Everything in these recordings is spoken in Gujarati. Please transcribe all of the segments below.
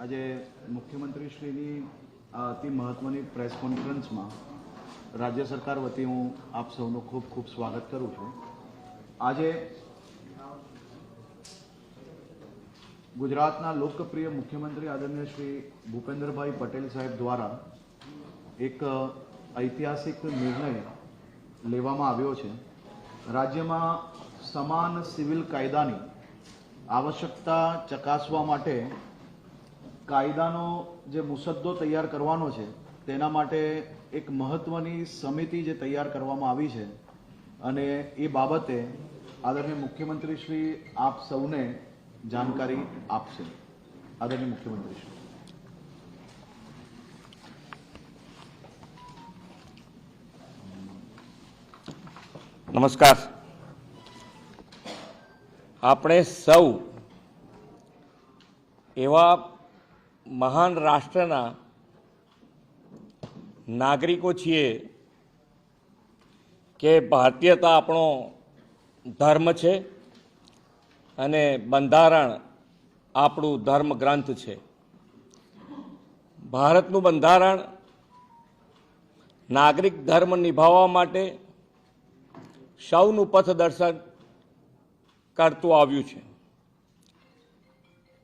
આજે મુખ્યમંત્રીશ્રીની અતિ મહત્વની પ્રેસ કોન્ફરન્સમાં રાજ્ય સરકાર વતી હું આપ સૌનું ખૂબ ખૂબ સ્વાગત કરું છું. આજે ગુજરાતના લોકપ્રિય મુખ્યમંત્રી આદરણીય શ્રી ભૂપેન્દ્રભાઈ પટેલ સાહેબ દ્વારા એક ઐતિહાસિક નિર્ણય લેવામાં આવ્યો છે. રાજ્યમાં સમાન સિવિલ કાયદાની આવશ્યકતા ચકાસવા માટે કાયદાનો જે મુસદ્દો તૈયાર કરવાનો છે, તેના માટે એક મહત્વની સમિતિ જે તૈયાર કરવામાં આવી છે. અને એ બાબતે આદરણીય મુખ્યમંત્રી શ્રી આપ સૌને જાણકારી આપશે. આદરણીય મુખ્યમંત્રી શ્રી. નમસ્કાર. આપણે સૌ એવા મહાન રાષ્ટ્રના નાગરિકો છીએ કે ભારતીયતા આપણો ધર્મ છે અને બંધારણ આપણું ધર્મ ગ્રંથ છે. ભારતનું બંધારણ નાગરિક ધર્મ નિભાવવા માટે સૌનું પથદર્શન કરતું આવ્યું છે.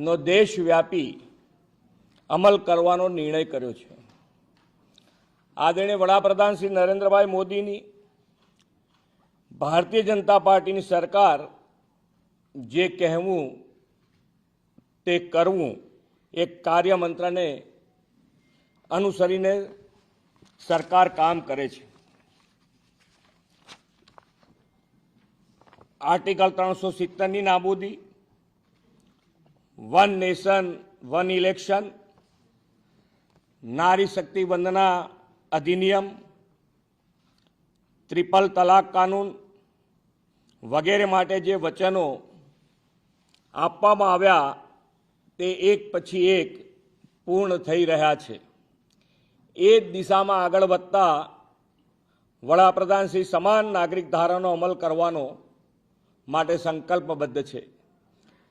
કોડનો દેશવ્યાપી અમલ કરવાનો નિર્ણય કર્યો છે. આદરણીય વડાપ્રધાન શ્રી નરેન્દ્રભાઈ મોદીની ભારતીય જનતા પાર્ટીની સરકાર જે કહેવું તે કરવું એક કાર્યમંત્રને અનુસરીને સરકાર કામ કરે છે. આર્ટિકલ ત્રણસો સિત્તેરની નાબૂદી વન નેશન, વન ઇલેક્શન, નારી શક્તિ વંદના અધિનિયમ, ત્રિપલ તલાક કાનૂન વગેરે માટે જે વચનો આપવામાં આવ્યા તે એક પછી એક પૂર્ણ થઈ રહ્યા છે. એ જ દિશામાં આગળ વધતા વડાપ્રધાન શ્રી સમાન નાગરિક ધારાનો અમલ કરવાનો માટે સંકલ્પબદ્ધ છે.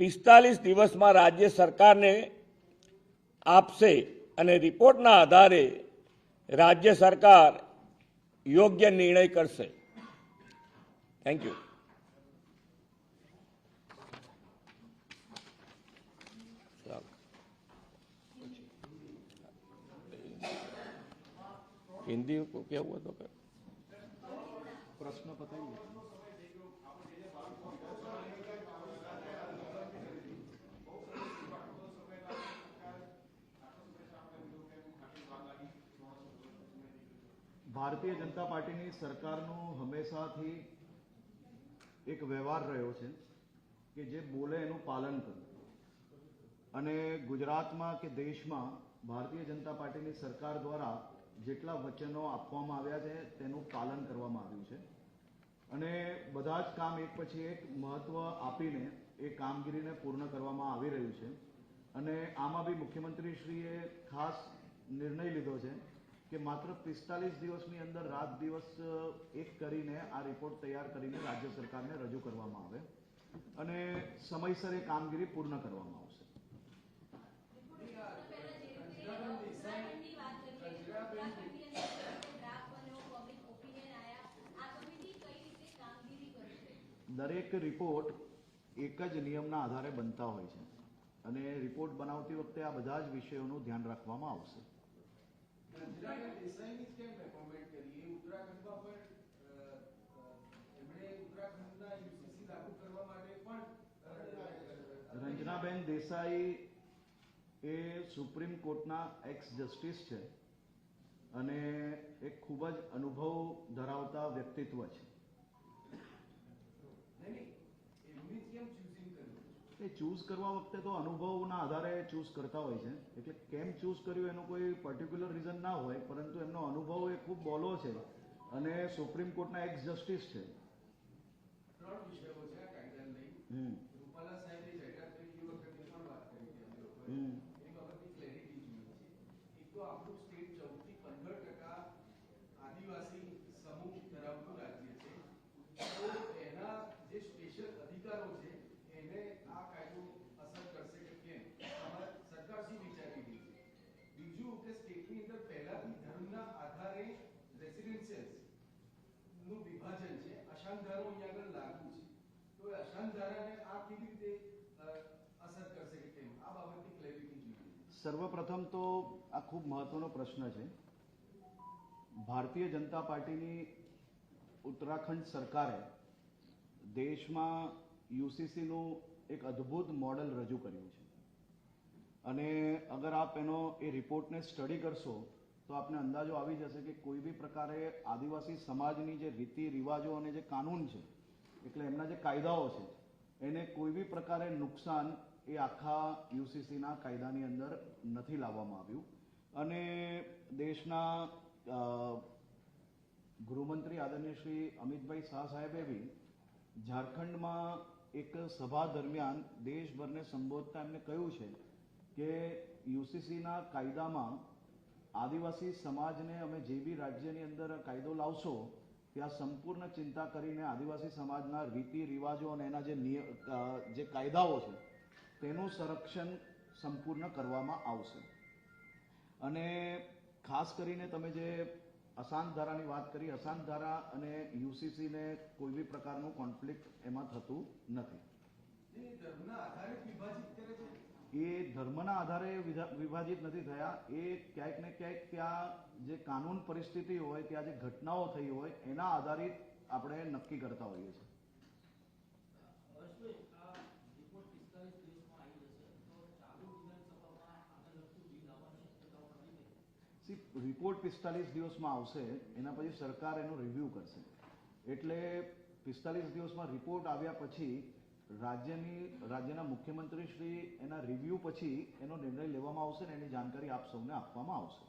પિસ્તાલીસ દિવસમાં રાજ્ય સરકારને આપશે અને રિપોર્ટના આધારે રાજ્ય સરકાર યોગ્ય નિર્ણય કરશે થેન્ક યુ હિન્દી को क्या हुआ तो क्या પ્રશ્ન ભારતીય જનતા પાર્ટીની સરકારનો હંમેશાથી એક વ્યવહાર રહ્યો છે કે જે બોલે એનું પાલન કરે. અને ગુજરાતમાં કે દેશમાં ભારતીય જનતા પાર્ટીની સરકાર દ્વારા જેટલા વચનો આપવામાં આવ્યા છે તેનું પાલન કરવામાં આવ્યું છે. અને બધા જ કામ એક પછી એક મહત્વ આપીને એ કામગીરીને પૂર્ણ કરવામાં આવી રહ્યું છે. અને આમાં બી મુખ્યમંત્રીશ્રીએ ખાસ નિર્ણય લીધો છે કે માત્ર પિસ્તાલીસ દિવસની અંદર રાત દિવસ એક કરીને આ રિપોર્ટ તૈયાર કરીને રાજ્ય સરકારને રજૂ કરવામાં આવે અને સમયસર એ કામગીરી પૂર્ણ કરવામાં આવશે. દરેક રિપોર્ટ એક જ નિયમના આધારે બનતા હોય છે. અને રિપોર્ટ બનાવતી વખતે આ બધા જ વિષયોનું ધ્યાન રાખવામાં આવશે. રંજનાબેન દેસાઈની કેમ કરી એ ઉત્તરાખંડમાં પણ એમણે ઉત્તરાખંડના યુસીસી લાગુ કરવા માટે પણ રંજનાબેન દેસાઈ એ સુપ્રીમ કોર્ટના એક્સ જસ્ટિસ છે અને એક ખૂબ જ અનુભવ ધરાવતા વ્યક્તિત્વ છે નહીં નહીં એમની જ કેમ choosing એ ચૂઝ કરવા વખતે તો અનુભવના આધારે ચૂઝ કરતા હોય છે. એટલે કેમ ચૂઝ કર્યું એનું કોઈ પર્ટિક્યુલર રીઝન ના હોય પરંતુ એમનો અનુભવ એ ખૂબ બોલો છે અને સુપ્રીમ કોર્ટના એક્સ જસ્ટિસ છે. હમ. તો અશાંતધારાને આ કેવી રીતે અસર કરશે કે કેમ? આ બાબતની ક્લેરિટી જોઈએ? સર્વપ્રથમ તો આ ખૂબ મહત્વનો પ્રશ્ન છે. ભારતીય જનતા પાર્ટીની ઉત્તરાખંડ સરકારે દેશમાં યુસીસીનું એક અદ્ભુત મોડલ રજૂ કર્યું છે. અને અગર આપ એનો, એ રિપોર્ટને સ્ટડી કરશો, તો આપને અંદાજો આવી જશે કે કોઈ બી પ્રકારે આદિવાસી સમાજની જે રીતિ રિવાજો અને જે કાનૂન છે એટલે એમના જે કાયદાઓ છે, એને કોઈ બી પ્રકારે નુકસાન એ આખા યુસીસીના કાયદાની અંદર નથી લાવવામાં આવ્યું. અને દેશના ગૃહમંત્રી આદરણીય શ્રી અમિતભાઈ શાહ સાહેબે બી ઝારખંડમાં એક સભા દરમિયાન દેશભરને સંબોધતા એમને કહ્યું છે કે યુસીસીના કાયદામાં આદિવાસી સમાજને અમે જે બી રાજ્યની અંદર કાયદો લાવશો ત્યાં સંપૂર્ણ ચિંતા કરીને આદિવાસી સમાજના રીતિ રિવાજો અને એના જે જે કાયદાઓ છે, તેનું સંરક્ષણ સંપૂર્ણ કરવામાં આવશે. અને ખાસ કરીને તમે જે અશાંત ધારાની વાત કરી અશાંત ધારા અને યુસીસીને કોઈ બી પ્રકારનું કોન્ફ્લિક્ટ એમાં થતું નથી. ધર્મના આધારે વિભાજિત કરે છે. એ ધર્મના આધારે વિભાજિત નથી થયા. એ ક્યાંક ને ક્યાંક ત્યાં જે કાનૂન પરિસ્થિતિ હોય, ત્યાં જે ઘટનાઓ થઈ હોય, એના આધારિત આપણે નક્કી કરતા હોઈએ છીએ. રિપોર્ટ પિસ્તાલીસ દિવસમાં આવશે, એના પછી સરકાર એનો રિવ્યૂ કરશે. એટલે પિસ્તાલીસ દિવસમાં રિપોર્ટ આવ્યા પછી રાજ્યની, રાજ્યના મુખ્યમંત્રી શ્રી એના રિવ્યુ પછી એનો નિર્ણય લેવામાં આવશે ને એની જાણકારી આપ સૌને આપવામાં આવશે.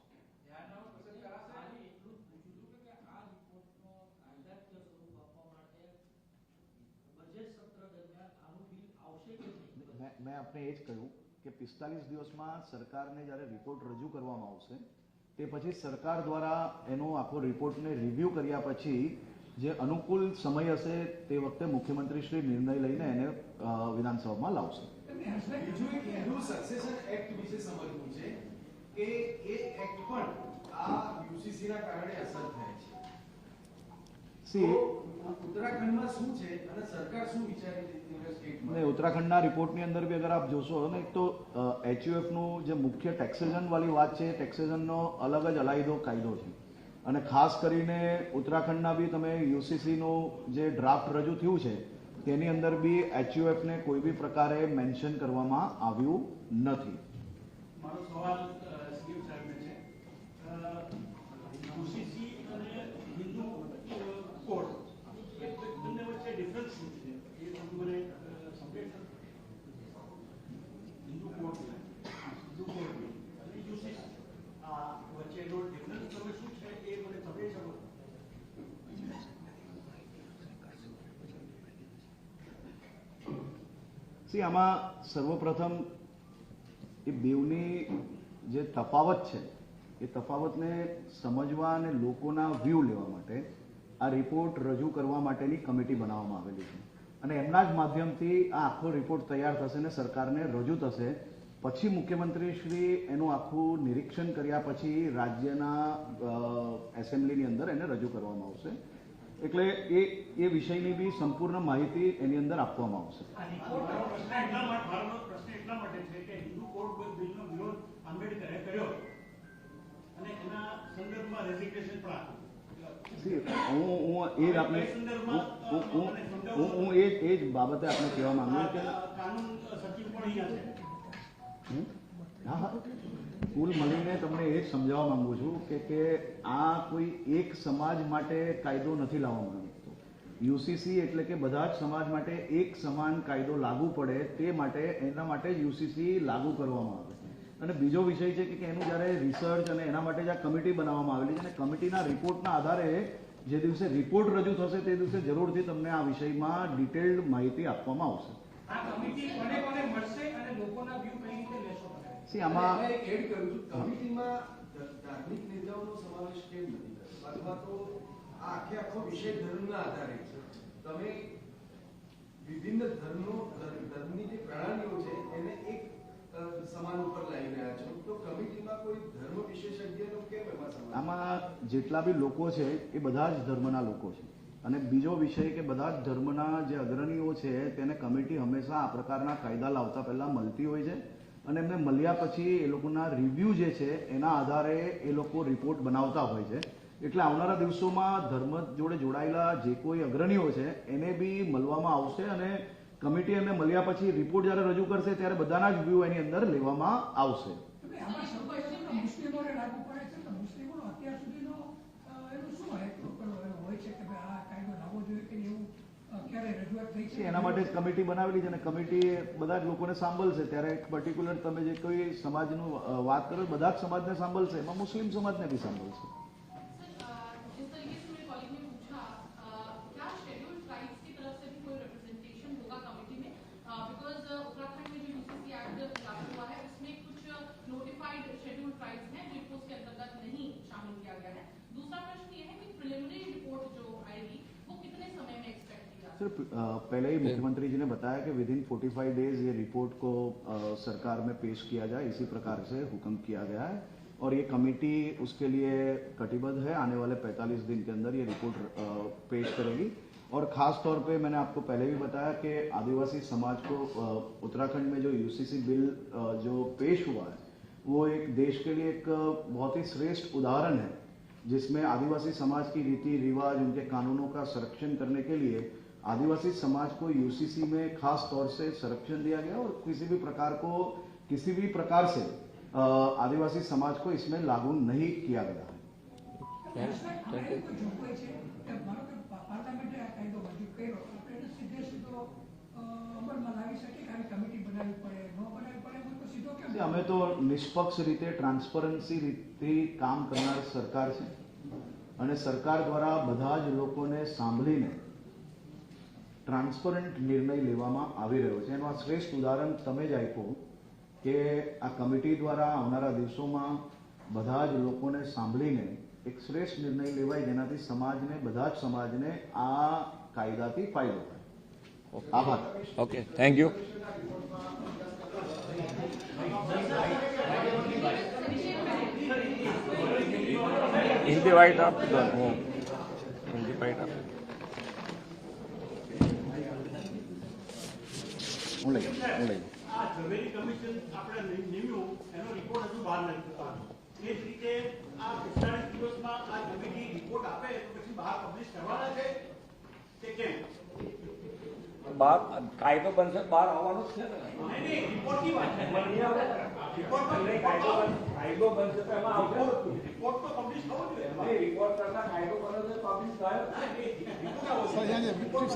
મેં આપને એ જ કહ્યું કે પિસ્તાલીસ દિવસમાં સરકારને જ્યારે રિપોર્ટ રજૂ કરવામાં આવશે, તે પછી સરકાર દ્વારા એનો આખો રિપોર્ટને રિવ્યૂ કર્યા પછી જે અનુકૂળ સમય હશે તે વખતે મુખ્યમંત્રી શ્રી નિર્ણય લઈને એને વિધાનસભામાં લાવશે. ઉત્તરાખંડના રિપોર્ટની અંદર બી અગર આપ જોશો ને એક તો એચયુએફનું જે મુખ્ય ટેક્સેશન વાળી વાત છે ટેક્સેશનનો અલગ જ અલાયદો કાયદો છે. અને ખાસ કરીને ઉત્તરાખંડના બી તમે યુસીસીનું જે ડ્રાફ્ટ રજૂ થયું છે, તેની અંદર બી એચયુએફને કોઈ બી પ્રકારે મેન્શન કરવામાં આવ્યું નથી. મારો સવાલ છે. સી આમાં સર્વપ્રથમ એ બેવની જે તફાવત છે, એ તફાવતને સમજવા અને લોકોના વ્યૂ લેવા માટે આ રિપોર્ટ રજૂ કરવા માટેની કમિટી બનાવવામાં આવેલી છે. અને એમના જ માધ્યમથી આ આખો રિપોર્ટ તૈયાર થશે અને સરકારને રજૂ થશે. પછી મુખ્યમંત્રી શ્રી એનું આખું નિરીક્ષણ કર્યા પછી રાજ્યના એસેમ્બલીની અંદર એને રજૂ કરવામાં આવશે. એટલે એ એ વિષયની બી સંપૂર્ણ માહિતી એની અંદર આપવામાં આવશે. હું હું એ જ આપણે હું હું- એ જ એ જ બાબતે આપણે કહેવા માંગુ કે કાનૂન સચિવ પણ અહીંયા છે. હમ? હા હા. કુલ મળીને તમને એ જ સમજાવવા માંગુ છું કે કે આ કોઈ એક સમાજ માટે કાયદો નથી લાવવામાં આવ્યો યુસીસી એટલે કે બધા જ સમાજ માટે એક સમાન કાયદો લાગુ પડે તે માટે, એના માટે યુસીસી લાગુ કરવામાં આવે અને બીજો વિષય છે કે એનું જ્યારે રિસર્ચ અને એના માટે જ કમિટી બનાવવામાં આવેલી છે અને કમિટીના રિપોર્ટના આધારે જે દિવસે રિપોર્ટ રજૂ થશે તે દિવસે જરૂરથી તમને આ વિષયમાં ડિટેલ્ડ માહિતી આપવામાં આવશે. આ કમિટી કોને કોને મળશે અને લોકોના વ્યૂ સી આમાં એડ કરું છું કમિટીમાં ધાર્મિક નેતાઓનો સમાવેશ કેમ નથી કર્યો? અથવા તો આ આખે આખો વિષય ધર્મના આધારે છે. તમે વિભિન્ન ધર્મો ધર્મની જે પ્રણાલીઓ છે એને એક સમાન ઉપર લાવી રહ્યા છો. તો કમિટીમાં કોઈ ધર્મ વિશેષજ્ઞનો કેમ એમાં આમાં જેટલા બી લોકો છે એ બધા જ ધર્મના લોકો છે. અને બીજો વિષય કે બધા જ ધર્મના જે અગ્રણીઓ છે તેને કમિટી હંમેશા આ પ્રકારના કાયદા લાવતા પહેલા મળતી હોય છે. અને એમને મળ્યા પછી એ લોકોના રિવ્યૂ જે છે, એના આધારે એ લોકો રિપોર્ટ બનાવતા હોય છે. એટલે આવનારા દિવસોમાં ધર્મ જોડે જોડાયેલા જે કોઈ અગ્રણીઓ છે, એને બી મળવામાં આવશે અને કમિટી એમને મળ્યા પછી રિપોર્ટ જ્યારે રજૂ કરશે, ત્યારે બધાના જ વ્યૂ એની અંદર લેવામાં આવશે એટલે આમાં સૌથી પહેલા મુસ્લિમોને લાગુ પડે છે તો મુસ્લિમોનો અત્યાર સુધીનો અ, એનું શું હેતુ પેલો એનો હોય છે કે ભાઈ આ કાયદો લાવવો જોઈએ કે એવું અ, ક્યારે છે, એના માટે કમિટી બનાવેલી છે અને કમિટી બધા જ લોકોને સાંભળશે. ત્યારે પર્ટિક્યુલર તમે જે કોઈ સમાજનું વાત કરો, બધા જ સમાજને સાંભળશે, એમાં મુસ્લિમ સમાજને બી સાંભળશે. सर पहले ही मुख्यमंत्री जी ने बताया कि विद इन 45 डेज़ ये रिपोर्ट को सरकार में पेश किया जाए इसी प्रकार से हुक्म किया गया है। और ये कमेटी उसके लिए कटिबद्ध है आने वाले 45 दिन के अंदर ये रिपोर्ट पेश करेगी। और खास तौर पे मैंने आपको पहले भी बताया कि आदिवासी समाज को उत्तराखंड में जो यूसीसी बिल जो पेश हुआ है वो एक देश के लिए एक बहुत ही श्रेष्ठ उदाहरण है जिसमें आदिवासी समाज की रीति रिवाज उनके कानूनों का संरक्षण करने के लिए आदिवासी समाज को यूसीसी में खास तौर से संरक्षण दिया गया और किसी भी प्रकार को किसी भी प्रकार से अ, आदिवासी समाज को इसमें लागू नहीं किया गया है હર્ષભાઈ, આમાં એવી કોઈ જોગવાઈ છે કે માનો કે પા- પાર્લામેન્ટે આ કાયદો મંજૂર કર્યો આપણે એને સીધે સીધો અ, અમલમાં લાવી શકીએ કે આવી કમિટી બનાવવી પડે ન બનાવવી પડે એમ તો સીધો કેમ અમે તો નિષ્પક્ષ રીતે ટ્રાન્સપરન્સી રીતથી કામ કરનાર સરકાર છે અને સરકાર દ્વારા બધા જ લોકોને સાંભળીને ટ્રાન્સપરન્ટ નિર્ણય લેવામાં આવી રહ્યો છે. એનું આ શ્રેષ્ઠ ઉદાહરણ તમે જ આપ્યું કે આ કમિટી દ્વારા આવનારા દિવસોમાં બધા જ લોકોને સાંભળીને એક શ્રેષ્ઠ નિર્ણય લેવાય જેનાથી સમાજને બધા જ સમાજને આ કાયદાથી ફાયદો થાય. આભાર. ઓકે થેન્ક યુ દો ને હું હિન્દી વાઇટ આપી હું લઈ હું લઈ આ ઝવેરી કમિશન આપણે નિમ્યું એનો રિપોર્ટ હજુ બહાર નથી આવવાનો એ જ રીતે આ પિસ્તાળીસ દિવસમાં આ કમિટી રિપોર્ટ આપે તો પછી બહાર પબ્લિશ કરવાના છે? કે કેમ? બહાર કાયદો બનશે બહાર આવવાનો જ છે ને. નહીં નહીં રિપોર્ટની વાત છે. કાયદો બનશે તો એમાં આવશે રિપોર્ટ તો પબ્લિશ થવો જોઈએ. રિપોર્ટ કરતા કાયદો બને તો publish થાય રિપોર્ટ